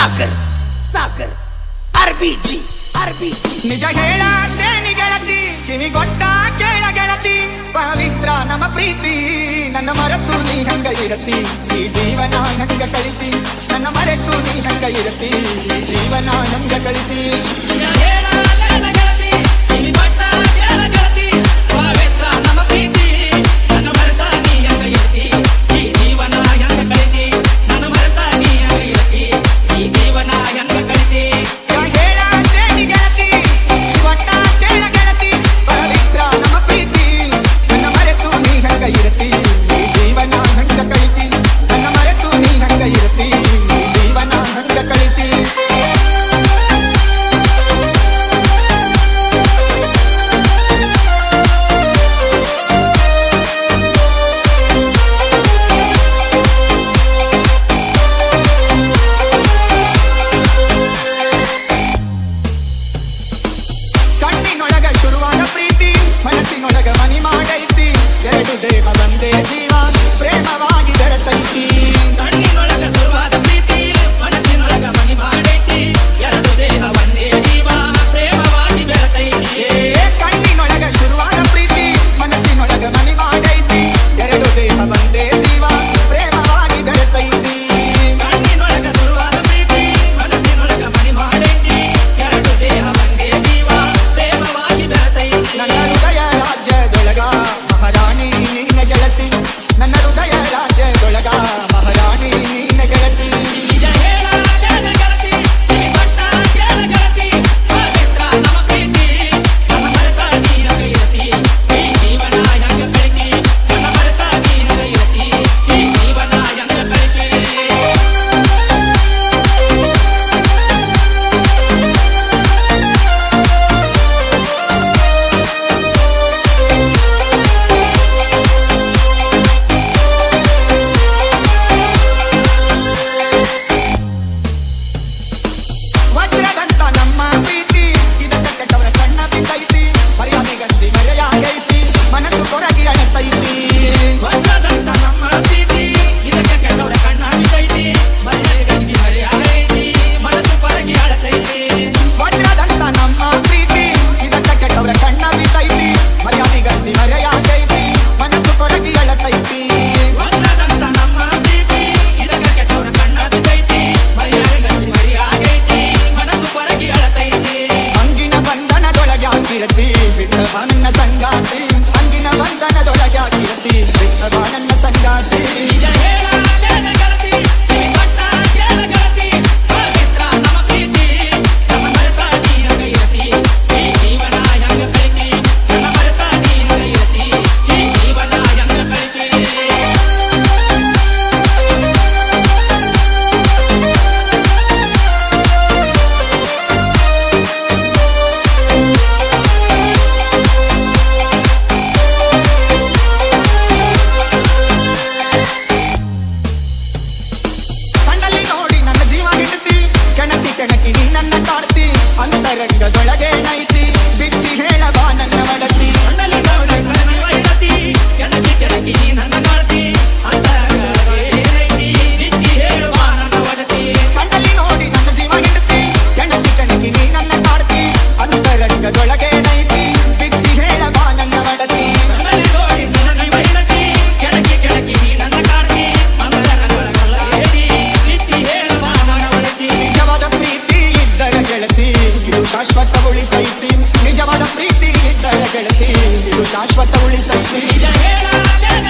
ಸಾಗರ್ ಸಾಗರ್ ಆರ್ಬಿಜಿ ಆರ್ಬಿಜಿ ನಿಜ ಹೇಳಾತೆ ಗೆಳತಿ, ಕಿವಿ ಗೊಟ್ಟ ಕೇಳ ಗೆಳತಿ. ಪವಿತ್ರ ನಮ್ಮ ಪ್ರೀತಿ, ನನ್ನ ಮರೆತು ನೀ ಹಂಗ ಇರತಿ. ಈ ಜೀವನ ಹಂಗ ಕಳಿತಿ, ನನ್ನ ಮರೆತು ನೀ ಹಂಗ ಇರತಿ. ಈ ಜೀವನ ಹಂಗ ಕಳಿತಿ. ಗೆಳತಿ. ನನ್ನ ಹೃದಯ A mí la llena sensación. Y ya era la